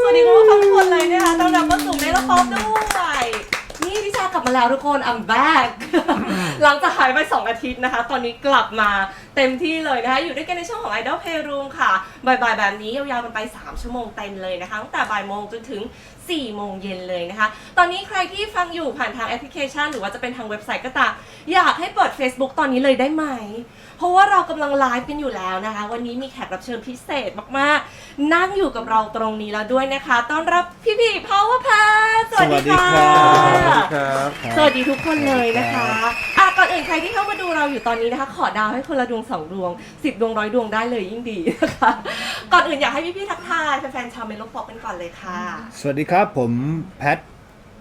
สวัสดีคุณผู้ฟังทุกคนเลยนะคะต้อนรับเข้าสู่เมลป๊อปด้วยนี่ดิชากลับมาแล้วทุกคน I'm back หลังจากหายไป 2 อาทิตย์นะคะ ตอนนี้กลับมา เต็มที่เลยนะคะ อยู่ด้วยกันในช่วงของ Idol Playroom ค่ะ บ่ายๆ แบบนี้ยาวๆกันไป 3 ชั่วโมงเต็มเลยนะคะ ตั้งแต่บ่ายโมงจนถึง 4 โมงเย็นเลยนะคะ ตอนนี้ใครที่ฟังอยู่ผ่านทางแอปพลิเคชัน หรือว่าจะเป็นทางเว็บไซต์ก็ตาม อยากให้เปิด Facebook ตอนนี้เลยได้ไหม เพราะว่าเรากำลังไลฟ์กันอยู่แล้วนะคะ วันนี้มีแขกรับเชิญพิเศษมากๆ นั่งอยู่กับเราตรงนี้แล้วด้วยนะคะ ต้อนรับพี่พี่พาวเวอร์พาสวัสดีค่ะครับสวัสดีทุกคนเลยนะคะอะก่อนอื่นใครที่เข้ามาดูเราอยู่ตอนนี้นะคะ ขอดาวให้คนละดวงสองดวงสิบดวงร้อยดวงได้เลยยิ่งดีนะคะก่อนอื่นอยากให้พี่พี่ๆทักทายแฟนๆชาวเมโลป๊อปกันก่อนเลยค่ะ สวัสดีครับผมแพท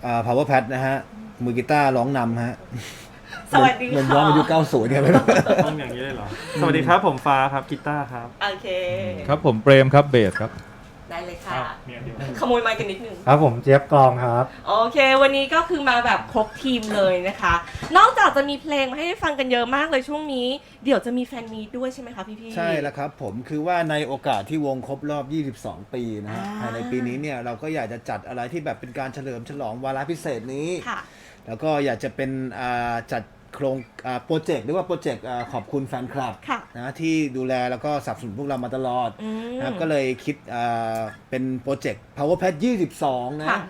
อ่า power แพทนะฮะ มือกีตาร์ร้องนำฮะสวัสดีเหมือนค่ะร้องอายุ90เนี่ยไม่รู้ ต้องอย่างนี้เลยเหรอ สวัสดีครับผมฟ้าครับกีตาร์ครับ โอเค ครับผมเปรมครับเบสครับ ได้เลยค่ะมีอันเดียว ขโมยไมค์กันนิดนึง ครับผมเจี๊ยบกลองครับ โอเค วันนี้ก็คือมาแบบครบทีมเลยนะคะ นอกจากจะมีเพลงมาให้ได้ฟังกันเยอะมากเลยช่วงนี้ เดี๋ยวจะมีแฟนมีตด้วยใช่ไหมคะพี่พี่ๆใช่แล้วครับผมคือว่าในโอกาสที่วงครบรอบ 22 ปีนะฮะอ่า ภายในปีนี้เนี่ยเราก็อยากจะจัดอะไรที่แบบเป็นการเฉลิมฉลองวาระพิเศษนี้ ค่ะ แล้วก็อยากจะเป็นอ่าจัด โครงอ่าโปรเจกต์หรือว่าโปรเจกต์อ่าขอบคุณแฟนคลับค่ะนะที่ดูแลแล้วก็สนับสนุนพวกเรามาตลอดอืมนะครับก็เลยคิดอ่าเป็นโปรเจกต์ power pad 22 นะค่ะ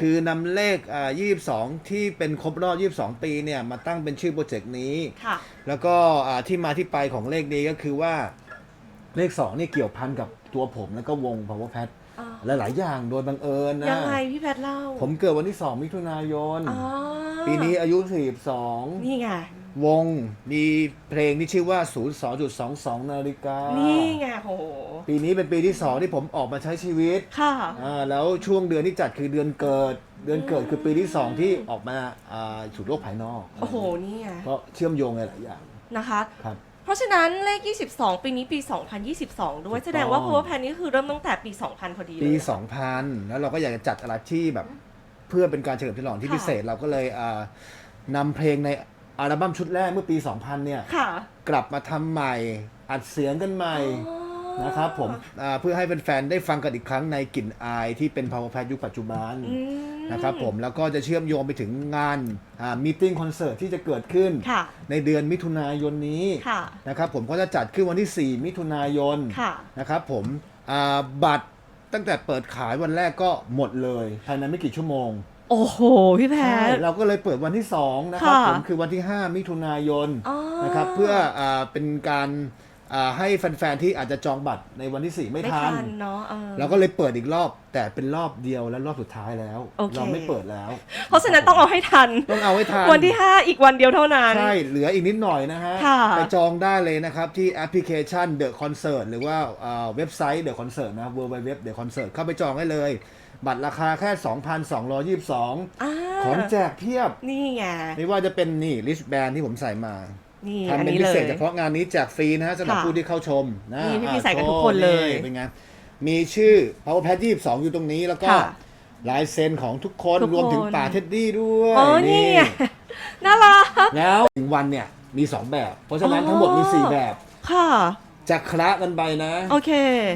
คือนำเลขอ่า22 ที่เป็นครบรอบ 22 ปีเนี่ยมาตั้งเป็นชื่อโปรเจกต์นี้ค่ะแล้วก็อ่าที่มาที่ไปของเลขนี้ก็คือว่าเลข 2 นี่เกี่ยวพันกับตัวผมแล้วก็วง power pad อ่าหลาย ๆ อย่างโดยบังเอิญนะยังไงพี่แพทย์เล่า ผมเกิดวันที่ 2 มิถุนายนอ๋อ ปีนี้อายุ 42 นี่ไง วงมีเพลงที่ชื่อว่า 02.22 นาฬิกา นี่ไงโห ปีนี้เป็นปีที่ 2 ที่ผมออกมาใช้ชีวิต ค่ะ อ่า แล้วช่วงเดือนที่จัดคือเดือนเกิด เดือนเกิดคือปีที่ 2 ที่ออกมา อ่าสู่โลกภายนอก โอ้โห นี่ไงก็เชื่อมโยงหลายๆอย่าง นะคะ ครับ เพราะฉะนั้นเลข 22 ปีนี้ปี 2022 ด้วยถูกต้องแสดงว่า power plan นี่คือเริ่มตั้งแต่ปี 2000 พอดีเลยปีอะ2000 แล้วเราก็อยากจะจัดอะไรที่แบบเพื่อเป็นการเฉลิมฉลองที่ค่ะพิเศษเราก็เลยอ่านำเพลงในอัลบั้มชุดแรกเมื่อปี 2000 เนี่ยค่ะกลับมาทำใหม่อัดเสียงกันใหม่อ๋อนะครับผมอ่าเพื่อให้แฟนๆได้ฟังกันอีกครั้งในกลิ่นอายที่เป็น power pad ยุคปัจจุบันอืมนะครับผมแล้วก็จะเชื่อมโยงไปถึงงานมีติ้งคอนเสิร์ตที่จะเกิดขึ้นค่ะในเดือนมิถุนายนนี้ค่ะนะครับผมก็จะจัดขึ้นวันที่ 4 มิถุนายนค่ะนะครับผมอ่าบัตร ตั้งแต่เปิดขายวันแรกก็หมดเลยภายในไม่กี่ชั่วโมงโอ้โห พี่แพใช่ท เราก็เลยเปิดวันที่ 2 นะครับค่ะผมคือวันที่ 5 มิถุนายนอ๋อนะครับเพื่ออาเป็นการ อ่าให้แฟนๆที่อาจจะจองบัตรในวันที่ 4 ไม่ไม่ทัทันนเนาะเออ เราก็เลยเปิดอีกรอบ แต่เป็นรอบเดียวและรอบสุดท้ายแล้ว โอเค เราไม่เปิดแล้ว เพราะฉะนั้นต้องเอาให้ทัน ต้องเอาไว้ทันวันที่ 5 อีกวันเดียวเท่านั้น ใช่ เหลืออีกนิดหน่อยนะฮะ ค่ะ ไปจองได้เลยนะครับ ที่แอปพลิเคชัน The Concert หรือว่าอ่าเว็บไซต์ The Concert นะ www The Concert เข้าไปจองได้เลย บัตรราคาแค่ 2,222อ่าของแจกเพียบ นี่ไง ไม่ว่าจะเป็นนี่ลิสแบนที่ผมใส่มา นี่ทำอันเป็นนี้พิเลเศย ษเฉพาะงานนี้แจกฟรีนะฮะสำหรับค่ะผู้ที่เข้าชมนะนี่พี่อ่าๆใส่กันโชว์ทุกคนเลยเป็นไงมีชื่อ Power Pad 22 อยู่ตรงนี้แล้วก็ค่ะลายเซ็นของทุกคนทุกคน รวมถึงป่าเท็ดดี้ด้วยอ๋อนี่ไงน่ารัก แล้วถึงวันเนี่ยมี 2 แบบ เพราะฉะนั้นอ๋อ ทั้งหมดมี 4 แบบ ค่ะ จะคละกันไปนะ โอเค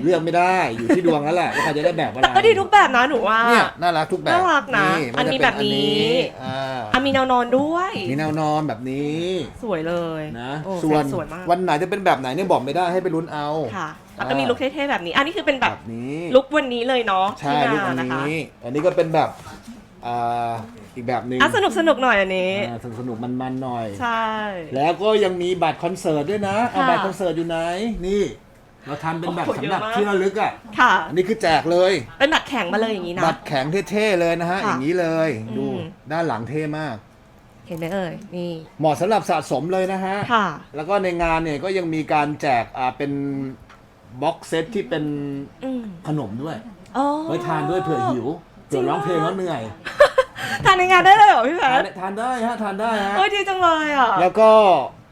เลือกไม่ได้อยู่ที่ดวงแล้วแหละว่าใครจะได้แบบอะไรแต่ก็ดีทุกแบบนะหนูว่าเนี่ยน่ารักทุกแบบน่ารักนะมัอันจะมีเป็แบบนี้อ่าอะมีแนวนอนด้วย มีแนวนอนแบบนี้สวยเลยนะโอ้ส่วนสวยมากวันไหนจะเป็นแบบไหนเนี่ยบอกไม่ได้ให้ไปลุ้นเอาค่ะแล้วก็มีลุคเท่ๆแบบนี้ อันนี้คือเป็นแบแบบบนี้ลุควันนี้เลยเนาะใช่ที่ลูกมาอันนะคะ นี้ อันนี้ก็เป็นแบบ อ่าอีกแบบหนึ่งอะสนุกสนุกๆหน่อยอันนี้ อ่าสนุกๆมันๆหน่อย ใช่ แล้วก็ยังมีบัตรคอนเสิร์ตด้วยนะเอาค่ะบัตรคอนเสิร์ตอยู่ไหน นี่ เราทำเป็นแบบโอ้โหสำหรับเยอะมาก ที่ระลึกอะ ค่ะ อันนี้คือแจกเลย เป็นแบบแข็งมาเลยอย่างนี้นะ บัตรแข็งเท่ๆเลยนะฮะ ค่ะอย่างนี้เลย อืม ดูด้านหลังเท่มาก เห็นไหมเอ่ยนี่เหมาะสำหรับสะสมเลยนะฮะ ค่ะ แล้วก็ในงานเนี่ยก็ยังมีการแจกอ่าเป็นบ็อกเซตที่เป็นอืมขนมด้วย อ๋อไว้ทานด้วยเผื่อหิว เผื่อร้องเพลงแล้วเหนื่อยทานในงานได้เลยเหรอพี่แพทานททานได้ฮะทานได้ฮะโอ้ยดีจังเลยอะ แล้วก็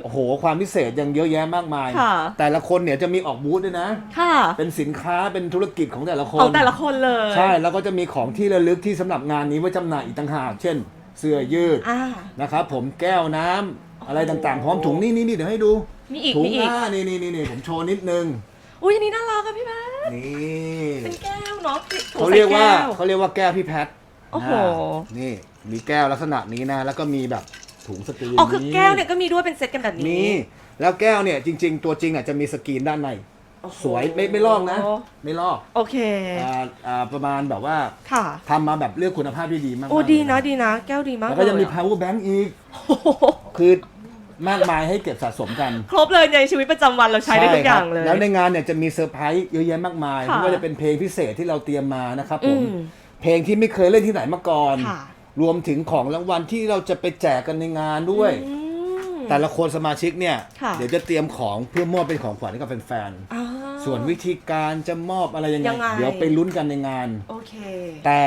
โอ้โหความพิเศษยังเยอะแยะมากมาย ค่ะ แต่ละคนเนี่ยจะมีออกบูธด้วยนะ ค่ะเป็นสินค้าเป็นธุรกิจของแต่ละคขอนงแต่ละคนเลย ใช่แล้วก็จะมีของที่ระลึกที่สำหรับงานนี้ไว้จำหน่ายอีกต่างหาก เช่น เสื้อยืดอ่า นะครับผมแก้วน้ำอะไรต่างๆพร้อมถุงนี่นี่นี่เดี๋ยวให้ดูมีอีกถุงมีอีกอ่านี่นี่นี่นี่ผมโชว์นิดนึง อุ้ยอันนี้น่ารักอะพี่แพท นี่ เป็นแก้วเนาะถูเขาใส่เรียกว่าแก้เขาเรียกว่าแก้วพี่แพทโอ้โหอ่านี่มีแก้วลักษณะนี้นะ แล้วก็มีแบบถุงสกรีนอ๋อคือแก้วเนี่ยก็มีด้วยเป็นเซตกันแบบนี้มีแล้วแก้วเนี่ยจริง ๆ ตัวจริงอะจะมีสกรีนด้านใน โอ้โหสวยไม่ไม่ลอกนะ ไม่ลอกโอเค อ่าอ่าประมาณแบบว่าค่ะ ทำมาแบบเลือกคุณภาพที่ดีมากๆโอ้ดีนะเลยดีนะ แก้วดีมากแล้วก็ยังมี เลยอะ power bank อีก โอ้โห คือ มากมายให้เก็บสะสมกัน ครบเลยในชีวิตประจำวันเราใช้ได้ทุกอย่างเลยใช่ครับแล้วในงานเนี่ยจะมีเซอร์ไพรส์เยอะแยะมากมายค่ะไม่ว่าจะเป็นเพลงพิเศษที่เราเตรียมมานะครับผม อืมเพลงที่ไม่เคยเล่นที่ไหนมาก่อน ค่ะ รวมถึงของรางวัลที่เราจะไปแจกกันในงานด้วย อืม แต่ละคนสมาชิกเนี่ย ค่ะ เดี๋ยวจะเตรียมของเพื่อมอบเป็นของขวัญให้กับแฟนอ่า ๆ ส่วนวิธีการจะมอบอะไรยังไง ยังไง เดี๋ยวไปลุ้นกันในงาน โอเคแต่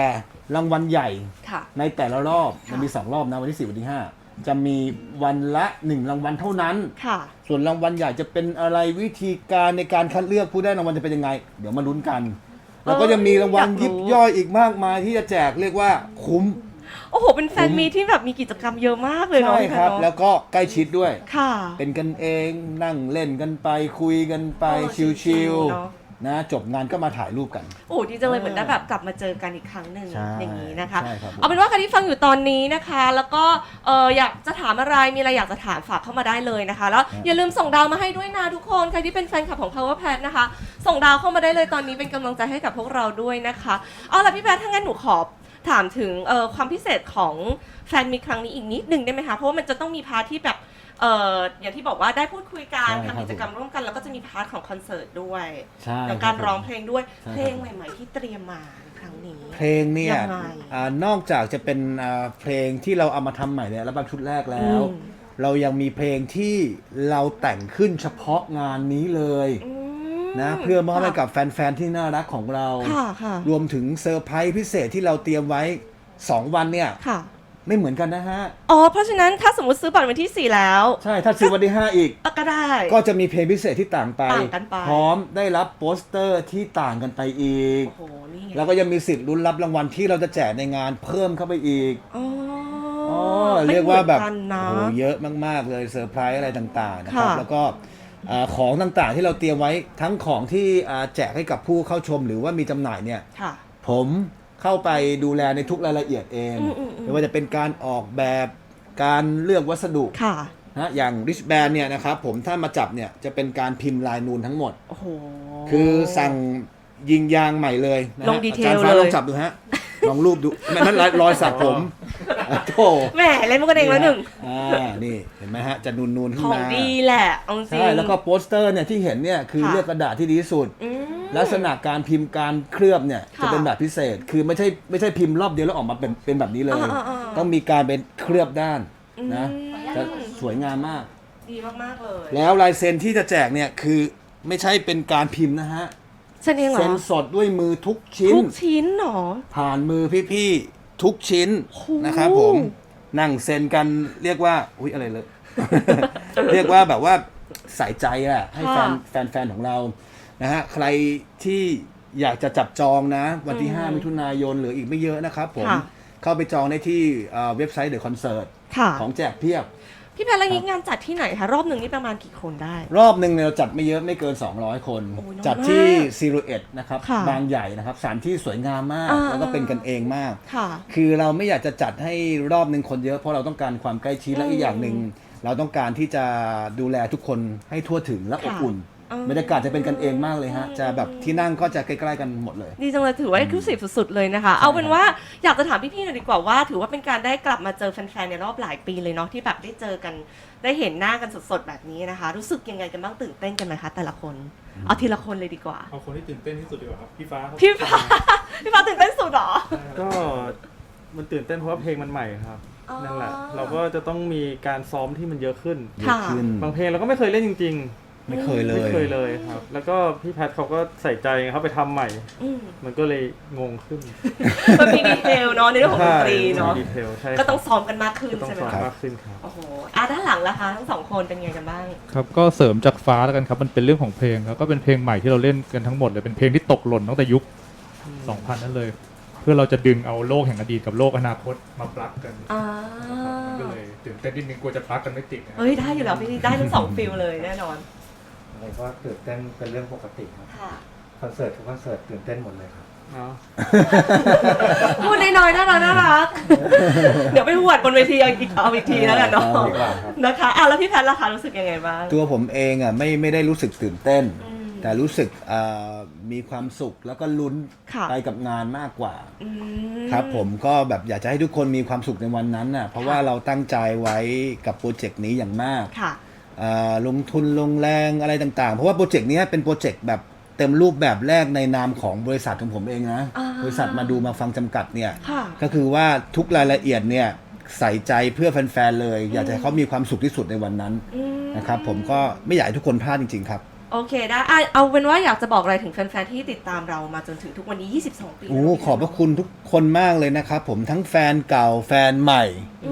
รางวัลใหญ่ค่ะ ในแต่ละรอบค่ะมันมีสองรอบนะวันที่สี่วันที่ห้า จะมีวันละหนึ่งรางวัลเท่านั้น ค่ะ ส่วนรางวัลใหญ่จะเป็นอะไรวิธีการในการคัดเลือกผู้ได้รางวัลจะเป็นยังไง เดี๋ยวมาลุ้นกัน แล้วก็ยังมีรางวัลอยากรู้ยิบย่อยอีกมากมายที่จะแจกเรียกว่าคุ้ม โอ้โห เป็นแฟนมีที่แบบมีกิจกรรมเยอะมากเลยเนาะใช่ครับพี่แพทเนอะแล้วก็ใกล้ชิดด้วย ค่ะเป็นกันเองนั่งเล่นกันไปคุยกันไปเออชิลเนอะๆ นะจบงานก็มาถ่ายรูปกัน โอ้ดีจังเลยเหมือนได้แบบกลับมาเจอกันอีกครั้งหนึ่งใช่อย่างนี้นะคะ ใช่ครับเอาเป็นว่าใครที่ฟังอยู่ตอนนี้นะคะ แล้วก็เอออยากจะถามอะไรมีอะไรอยากจะถามฝากเข้ามาได้เลยนะคะ แล้วอย่าลืมส่งดาวมาให้ด้วยนะทุกคนใครที่เป็นแฟนคลับของ Power Pad นะคะ ส่งดาวเข้ามาได้เลยตอนนี้เป็นกำลังใจให้กับพวกเราด้วยนะคะเอาล่ะพี่แพทถ้างั้นหนูขอถามถึงเอ่อความพิเศษของแฟนมีครั้งนี้อีกนิดนึงได้ไหมคะเพราะว่ามันจะต้องมีพาร์ทที่แบบ เอ่ออย่างที่บอกว่าได้พูดคุยกันใช่ครับ ทำกิจกรรมร่วมกัน แล้วก็จะมีพาร์ทของคอนเสิร์ตด้วยใช่แล้วการร้องเพลงด้วยใช่เพลงใหม่ ๆ ที่เตรียมมาครั้งนี้ เพลงเนี่ยยังไงอ่านอกจากจะเป็นอ่าเพลงที่เราเอามาทำใหม่ในอัลบั้มชุดแรกแล้ว อืม เรายังมีเพลงที่เราแต่งขึ้นเฉพาะงานนี้เลยอืมนะเพื่อมอบให้กับแฟนๆที่น่ารักของเรา ค่ะค่ะรวมถึงเซอร์ไพรส์พิเศษที่เราเตรียมไว้ 2 วันเนี่ย ค่ะ ไม่เหมือนกันนะฮะ อ๋อ เพราะฉะนั้นถ้าสมมติซื้อบัตรวันที่ 4 แล้วใช่ถ้าซื้อวันที่ 5 อีก ก็ได้ ก็จะมีเพลงพิเศษที่ต่างไป ต่างกันไป พร้อมได้รับโปสเตอร์ที่ต่างกันไปอีก โอ้โห นี่ไงแล้วก็ยังมีสิทธิ์ลุ้นรับรางวัลที่เราจะแจกในงานเพิ่มเข้าไปอีกอ๋ออ๋อไม่เรียกว่าแบบเหมือนกันนะ โอ้โหเยอะมาก ๆ เลยเซอร์ไพรส์อะไรต่าง ๆ นะครับ ค่ะ แล้วก็อ่าของต่างๆที่เราเตรียมไว้ทั้งของที่อ่าแจกให้กับผู้เข้าชมหรือว่ามีจำหน่ายเนี่ย ค่ะ ผม เข้าไปดูแลในทุกรายละเอียดเองอืมอืมอืมไม่ว่าจะเป็นการออกแบบการเลือกวัสดุค่ะนะอย่าง Rich Band เนี่ยนะครับผมถ้ามาจับเนี่ยจะเป็นการพิมพ์ลายนูนทั้งหมด โอ้โห คือสั่งยิงยางใหม่เลยนะฮะลงดีเทลอาจารย์ฟ้าเลยลองจับดูฮะ ลองรูปดูนั่นนั่นรอยรอยสักผมโธ่แหมเล่นมุกกันเองแล้วหนึ่ง อ่านี่เห็นไหมฮะจะนูนนูนๆขึ้ขนองมาดีแหละเอาจริง ใช่แล้วก็โปสเตอร์เนี่ยที่เห็นเนี่ยคือค่ะ เลือกกระดาษที่ดีที่สุด อืม ลักษณะการพิมพ์การเคลือบเนี่ยค่ะจะเป็นแบบพิเศษ คือไม่ใช่ไม่ใช่พิมพ์รอบเดียวแล้วออกมาเป็นเป็นแบบนี้เลย อ่าอ่าอ่า ต้องมีการเป็นเคลือบด้านนะอืมจะสวยงามมาก ดีมาก ๆ เลย แล้วลายเซ็นที่จะแจกเนี่ยคือไม่ใช่เป็นการพิมพ์นะฮะเช่นเองเหรเซ็อนสดด้วยมือทุกชิ้น ทุกชิ้นเหรอ ผ่านมือพี่ๆทุกชิ้นโอ้โห นะครับผมนั่งเซ็นกันเรียกว่าอุ้ยอะไรเลย เรียกว่าแบบว่าใส่ใจอะให้แฟนแฟนแฟนของเรา นะฮะใครที่อยากจะจับจองนะ วันที่ 5 มิถุนายนเหลืออีกไม่เยอะนะครับผมค่ะ เข้าไปจองได้ที่เอ่อเว็บไซต์เดอะคอนเสิร์ตค่ะของแจกเพียบ พี่แพทย์แล้วนี้งานจัดที่ไหนคะรอบหนึ่งนี่ประมาณกี่คนได้ รอบหนึ่งเนี่ยเราจัดไม่เยอะไม่เกิน 200 คน โอ้ยน้อยจัดที่มากซีรูเอ็ดนะครับค่ะบางใหญ่นะครับสถานที่สวยงามมาก อ่า แล้วก็เป็นกันเองมาก ค่ะ คือเราไม่อยากจะจัดให้รอบหนึ่งคนเยอะเพราะเราต้องการความใกล้ชิดและอีกอย่างหนึ่งเราต้องการที่จะดูแลทุกคนให้ทั่วถึงและอบอุ่นอืม บรรยากาศจะเป็นกันเองมากเลยฮะ จะแบบที่นั่งก็จะใกล้ๆกันหมดเลย ดีจังเลยถือว่าเอ็กซ์คลูซีฟสุดๆเลยนะคะ เอาเป็นว่าอยากจะถามพี่ๆหน่อยดีกว่าว่า ถือว่าเป็นการได้กลับมาเจอแฟนๆในรอบหลายปีเลยเนาะที่แบบได้เจอกันได้เห็นหน้ากันสดๆแบบนี้นะคะ รู้สึกยังไงกันบ้างตื่นเต้นกันไหมคะแต่ละคน เอาทีละคนเลยดีกว่า เอาคนที่ตื่นเต้นที่สุดดีกว่าครับพี่ฟ้าครับพี่ฟ้าพี่ฟ้าตื่นเต้นสุดเหรอ ก็มันตื่นเต้นเพราะว่าเพลงมันใหม่ครับ อ๋อนั่นแหละ เราก็จะต้องมีการซ้อมที่มันเยอะขึ้น ค่ะขึ้นบางเพลงเราก็ไม่เคยเล่นจริง ไม่เคยๆเลไม่ยเคยเลยครับ แล้วก็พี่แพทเขาก็ใส่ใจเขาไปทำใหม่ อืมมันก็เลยงงขึ้นมันมีดีเทลเนาะในเรื่องของดนตรีเนาะ ใช่มีดีเทลใช่ก็ต้องซ้อมกันมากขึ้นก็ต้องใช่ไหมซ้อมคะมากขึ้นครับ โอ้โหอะด้านหลังล่ะคะทั้งสองคนเป็นไงกันบ้าง ครับก็เสริมจากฟ้าแล้วกันครับมันเป็นเรื่องของเพลงครับก็เป็นเพลงใหม่ที่เราเล่นกันทั้งหมดเลยเป็นเพลงที่ตกหล่นตั้งแต่ยุค 2000 นั่นเลย เพื่อเราจะดึงเอาโลกแห่งอดีตกับโลกอนาคตมาปลักกันอ่ามันก็เลยตื่นเต้นนิดนึงกลัวจะปลักกันไม่ติดนะเฮ้ยได้อยู่แล้วพี่ได้ทั้งสองฟิลเลยแน่นอน อะไรก็ตื่นเต้นเป็นเรื่องปกติครับค่ะ คอนเสิร์ตทุกคอนเสิร์ตตื่นเต้นหมดเลยครับอเนาะพูดน้อยๆน่ารักน่ารัก เดี๋ยวไปหวดบนเวทีเอาอีกเอาอีกทีแล้วกันเนาะเอาดีกว่าครับ นะคะอะแล้วพี่แพทย์ล่ะคะรู้สึกยังไงบ้าง ตัวผมเองอะไม่ไม่ได้รู้สึกตื่นเต้น อืมแต่รู้สึกอ่ามีความสุขแล้วก็ลุ้นค่ะ ไปกับงานมากกว่า อืม ครับผมก็แบบอยากจะให้ทุกคนมีความสุขในวันนั้นน่ะเพราะว่าเราตั้งใจไว้กับโปรเจกต์นี้อย่างมาก ค่ะอ่า ลงทุนลงแรงอะไรต่างๆ เพราะว่าโปรเจกต์เนี้ยเป็นโปรเจกต์แบบเต็มรูปแบบแรกในนามของบริษัทของผมเองนะอ่าบริษัทมาดูมาฟังจำกัดเนี่ยค่ะก็คือว่าทุกรายละเอียดเนี่ยใส่ใจเพื่อแฟนๆเลย อยากจะให้เขามีความสุขที่สุดในวันนั้นอืมนะครับผมก็ไม่อยากให้ทุกคนพลาดจริง ๆ ครับ โอเคได้อะเอาเป็นว่าอยากจะบอกอะไรถึงแฟนๆที่ติดตามเรามาจนถึงทุกวันนี้ 22 ปีโอ้ขอบพระคุณทุกคนมากเลยนะครับ ผมทั้งแฟนเก่าแฟนใหม่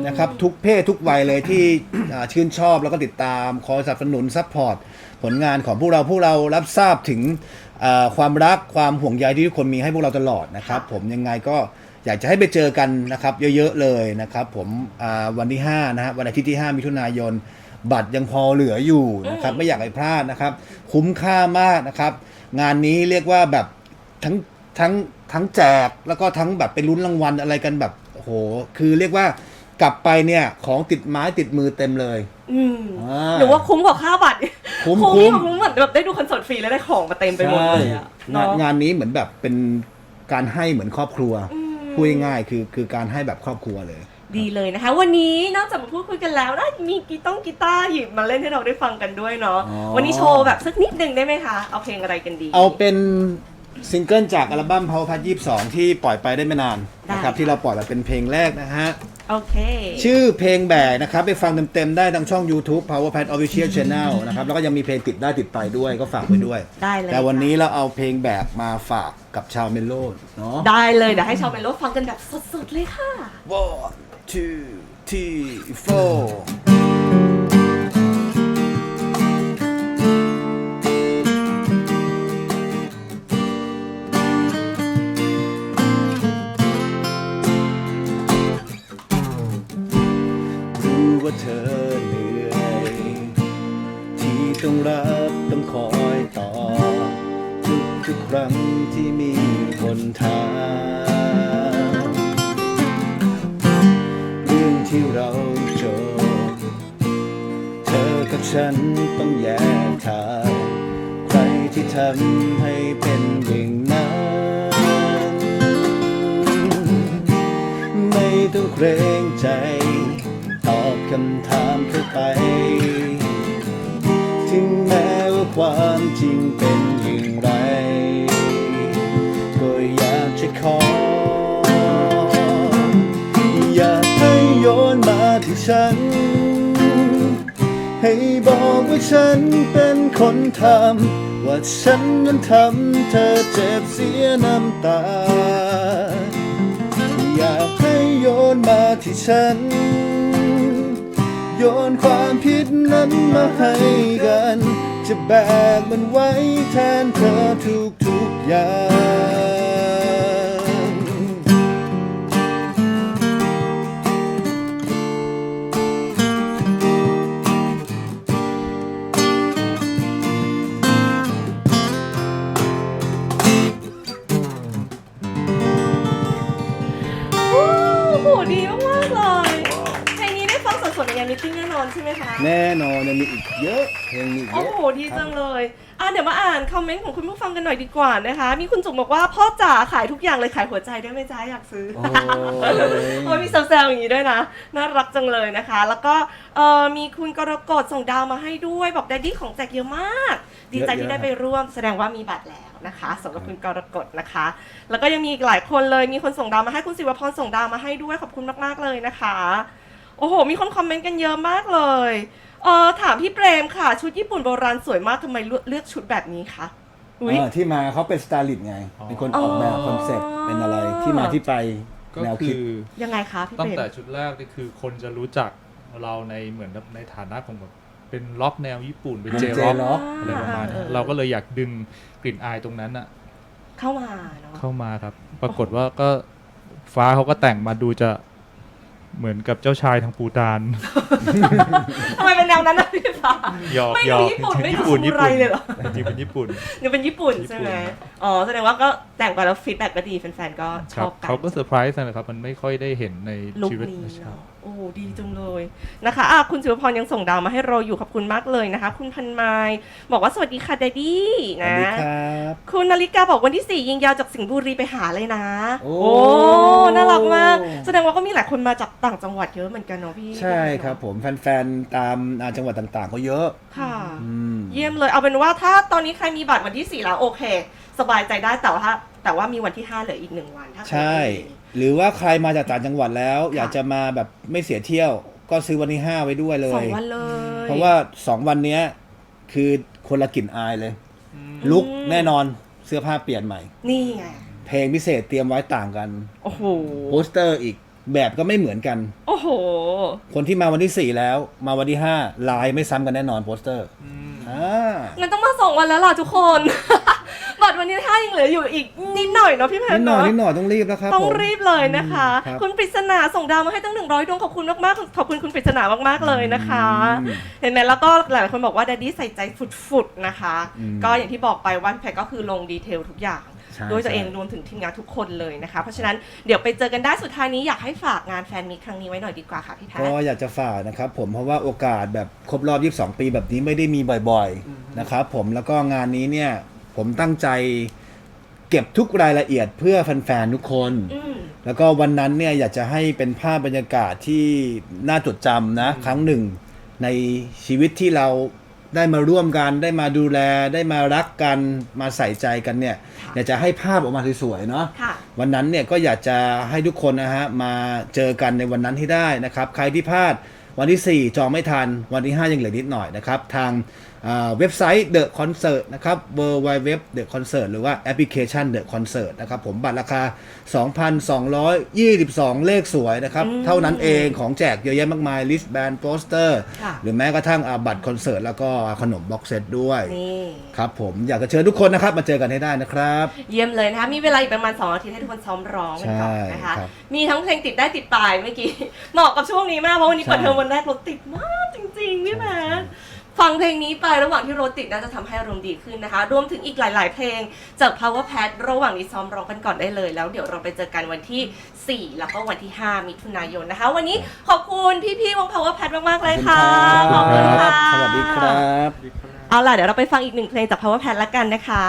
นะครับ ทุกเพศทุกวัยเลยที่ อ่าชื่นชอบแล้วก็ติดตามคอยสนับสนุนซัพพอร์ตผลงานของพวกเราพวกเรารับทราบถึงอ่าความรักความห่วงใยที่ทุกคนมีให้พวกเราตลอดนะครับ ผมยังไงก็อยากจะให้ไปเจอกันนะครับ เยอะๆเลยนะครับ ผมอ่าวันที่5นะฮะวันอาทิตย์ที่ 5 มิถุนายน บัตรยังพอเหลืออยู่นะครับ ไม่อยากให้พลาดนะครับ คุ้มค่ามากนะครับ งานนี้เรียกว่าแบบทั้งทั้งทั้งแจกแล้วก็ทั้งแบบไปลุ้นรางวัลอะไรกันแบบโอ้โห คือเรียกว่ากลับไปเนี่ยของติดไม้ติดมือเต็มเลย อืมอ่า หรือว่าคุ้มกว่าค่าบัตรคุ้มคุ้ม คุ้มคุ้มเหมือนแบบได้ดูคอนเสิร์ตฟรีแล้วได้ของมาเต็มไปหมดเลยอะใช่งานเนาะงานนี้เหมือนแบบเป็นการให้เหมือนครอบครัว อืม พูดง่ายๆคือคือการให้แบบครอบครัวเลย ดีเลยนะคะ วันนี้นอกจากมาพูดคุยกันแล้วนะมีกีต้องกีตาร์หยิบมาเล่นให้เราได้ฟังกันด้วยเนาะอ๋อ วันนี้โชว์แบบสักนิดหนึ่งได้ไหมคะ เอาเพลงอะไรกันดี เอาเป็นซิงเกิลจากอัลบั้ม Power Pad 22 ที่ปล่อยไปได้ไม่นานนะครับได้ที่เราปล่อยมาเป็นเพลงแรกนะฮะ โอเค ชื่อเพลงแบกนะครับ ไปฟังเต็มๆได้ทางช่อง YouTube Power Pad Official Channel นะครับ แล้วก็ยังมีเพลงติดได้ติดไปด้วยก็ฝากไว้ด้วย ได้เลย แต่วันนี้ค่ะเราเอาเพลงแบกมาฝากกับชาวเมโลเนาะได้เลยเดี๋ยวให้ชาวเมโลฟังกันแบบสดๆเลยค่ะ one two three four รู้ว่าเธอ ำให้เป็นอย่างนั้น ไม่ต้องเกรงใจ ตอบคำถามเข้าไป ถึงแม้ว่าความจริงเป็นอย่างไร ก็อยากจะขอ อยากให้โยนมาที่ฉันให้บอกว่าฉันเป็นคนทำ ฉันนั้นทำเธอเจ็บเสียน้ำตา อยากให้โยนมาที่ฉัน โยนความผิดนั้นมาให้กัน จะแบกมันไว้แทนเธอทุกทุกอย่าง สดๆในงานมิทติ้งแน่นอนใช่ไหมคะแน่นอนยังมีอีกเยอะเพลงมีอีกโอ้เยอะโหดีจังเลย อะเดี๋ยวมาอ่านคอมเมนต์ของคุณผู้ฟังกันหน่อยดีกว่านะคะ มีคุณจุ๋มบอกว่าพ่อจ๋าขายทุกอย่างเลยขายหัวใจได้ไหมจ๊ะอยากซื้อ โอ้โอ้ยมีแซวๆอย่างนี้ด้วยนะ น่ารักจังเลยนะคะ แล้วก็เอ่อมีคุณกรกฎส่งดาวมาให้ด้วยบอกแดดดี้ของแจกเยอะมาก ดีใจที่ได้ไปร่วมแสดงว่ามีบัตรแล้วนะคะสำหรับคุณกรกฎนะคะ แล้วก็ยังมีอีกหลายคนเลยมีคนส่งดาวมาให้คุณศิวพรส่งดาวมาให้ด้วยขอบคุณมากๆเลยนะคะ โอ้โห มีคนคอมเมนต์กันเยอะมากเลย เออถามพี่เปรมค่ะ ชุดญี่ปุ่นโบราณสวยมากทำไมเลือกเลือกชุดแบบนี้คะอุ้ยอ่าที่มาเขาเป็นสไตลิสต์ไง อ๋อ เป็นคนออกแบบอ๋อคอนเซ็ปต์เป็นอะไรที่มาที่ไปก็แนวคืคิด อยังไงคะพี่ตั้เปงรมแต่ชุดแรกนี่คือคนจะรู้จักเราในเหมือนกับในฐานะของแบบเป็นล็อกแนวญี่ปุ่นเป็นเป็นเจ J ร็อก rock อะไรประมาณเอนี้อเราก็เลยอยากดึงกลิ่นอายตรงนั้นอะเข้ามาเนาะ เข้ามาครับ ปรากฏว่าก็ฟ้าเขาก็แต่งมาดูจะ เหมือนกับเจ้าชายทางปูตาน ทำไมเป็นแนวนั้นนะพี่ฟ้าหยอกไม่หยดูอกญี่ปุ่นไม่ดูญี่ปุ่นสญี่มุไรปุ่นเลยเหรอจริงเป็นญี่ปุ่นยังเป็นญี่ปุ่นญี่ปุ่นใช่ไหมอ๋อแสดงว่าก็แต่งไปแล้วฟีดแบ็กก็ดีแฟนๆก็ชครับอบกัน เขาก็เซอร์ไพรส์นะครับ มันไม่ค่อยได้เห็นในลุคชีวิตนี้ครับ เนาะโอ้ดีจังเลยนะคะอะคุณศิวพรยังส่งดาวมาให้เราอยู่ขอบคุณมากเลยนะคะ คุณพันไมายบอกว่าสวัสดีค่ะเดดดี้สวัสนะดีครับคุณนาฬิกาบอกวันที่ 4 ยิงยาวจากสิงห์บุรีไปหาเลยนะโอ้ น่ารักมาก แสดงว่าก็มีหลายคนมาจากต่างจังหวัดเยอะเหมือนกันเนาะพี่ใช่ครับผมแฟนๆ ตามอ่าจังหวัดต่างๆก็เยอะค่ะ อืม เยี่ยมเลยเอาเป็นว่าถ้าตอนนี้ใครมีบัตรวันที่ 4 แล้วโอเค สบายใจได้แต่ว่า แต่ว่ามีวันที่ 5 เหลืออีกหนึ่งวันถ้าใครใช่ไม่มี หรือว่าใครมาจากต่างจังหวัดแล้วค่ะอยากจะมาแบบไม่เสียเที่ยว ก็ซื้อวันที่5ไว้ด้วยเลสอย งวันเลยเพราะว่า2วันเนี้ยคือคนละกลิ่นอายเลย ลุกแน่นอนเสื้อผ้าเปลี่ยนใหม่ นี่ไง เพลงพิเศษเตรียมไว้ต่างกันโอ้โห โปสเตอร์อีกแบบก็ไม่เหมือนกัน โอ้โห คนที่มาวันที่4แล้ว มาวันที่5ลายไม่ซ้ำกันแน่นอนโปสเตอร์อ่างั้นต้องมาส่งวันแล้วล่ะทุกคน บัตรวันนี้ถ้ายังเหลืออยู่อีกนิดหน่อยเนาะพี่แพนินดหน่อยเนาะ นิดหน่อยต้องรีบแล้วครับต้องผม รีบเลยนะคะครับคุณปริศนาส่งดาวมาให้ตั้งหนึ่งร้อยดวงขอบคุณมากๆขอบคุณคุณปริศนามากๆเลยนะคะ อืมเห็นไหมแล้วก็หลายๆคนบอกว่าดดดี้ใส่ใจฟุดๆนะคะ อืมก็อย่างที่บอกไปว่าพี่แพนก็คือลงดีเทลทุกอย่างใช่ด้วยตัวเองใช่ รวมถึงทีมงานทุกคนเลยนะคะ เพราะฉะนั้นเดี๋ยวไปเจอกันได้สุดท้ายนี้อยากให้ฝากงานแฟนมีตครั้งนี้ไว้หน่อยดีกว่าค่ะพี่แพนก็อยากจะฝากนะครับผมเพราะว่าโอกาสแบบครบรอบ 22 ปีแบบนี้ไม่ได้มีบ่อยๆนะครับผมแล้วก็งานนี้เนี่ย ผมตั้งใจเก็บทุกรายละเอียดเพื่อแฟนๆทุกคน อืม แล้วก็วันนั้นเนี่ยอยากจะให้เป็นภาพบรรยากาศที่น่าจดจำนะ ครั้งหนึ่ง ในชีวิตที่เราได้มาร่วมกันได้มาดูแลได้มารักกันมาใส่ใจกันเนี่ยอยากจะให้ภาพออกมาสวยๆเนาะค่ะวันนั้นเนี่ยก็อยากจะให้ทุกคนนะฮะมาเจอกันในวันนั้นให้ได้นะครับ ใครที่พลาดวันที่ 4 จองไม่ทันวันที่ 5 ยังเหลือนิดหน่อยนะครับ ทางอ่าเว็บไซต์ The Concert นะครับ w w w The Concert หรือว่าแอปพลิเคชัน The Concert นะครับ ผมบัตรราคา 2,222 เลขสวยนะครับอืมเท่านั้นเองของแจกเยอะแยะมากมายลิสต์แบนโปสเตอร์ค่ะหรือแม้กระทั่งอ่าบัตรคอนเสิร์ตแล้วก็ขนมบ็อกเซตด้วยนี่ครับผมอยากจะเชิญทุกคนนะครับ มาเจอกันให้ได้นะครับ เยี่ยมเลยนะคะ มีเวลาอีกประมาณ 2 อาทิตย์ให้ทุกคนซ้อมร้องกันก่อนนะคะใช่ครับมีทั้งเพลงติดได้ติดตายเมื่อกี้เหมาะกับช่วงนี้มากเพราะวันนี้ใช่เปิดเทอมวันแรกรถติดมากจริงๆพี่แมน ฟังเพลงนี้ไประหว่างที่รถติดน่าจะทำให้อารมณ์ดีขึ้นนะคะ รวมถึงอีกหลาย ๆ เพลงจาก Power Pad ระหว่างนี้ซ้อมร้องกันก่อนได้เลย แล้วเดี๋ยวเราไปเจอกันวันที่ 4 แล้วก็วันที่ 5 มิถุนายนนะคะ วันนี้ขอบคุณพี่ ๆ วง Power Pad มาก ๆ เลยค่ะ ขอบคุณครับค่ะ สวัสดีครับ เอาล่ะ เดี๋ยวเราไปฟังอีกหนึ่งเพลงจาก Power Pad ละกันนะคะ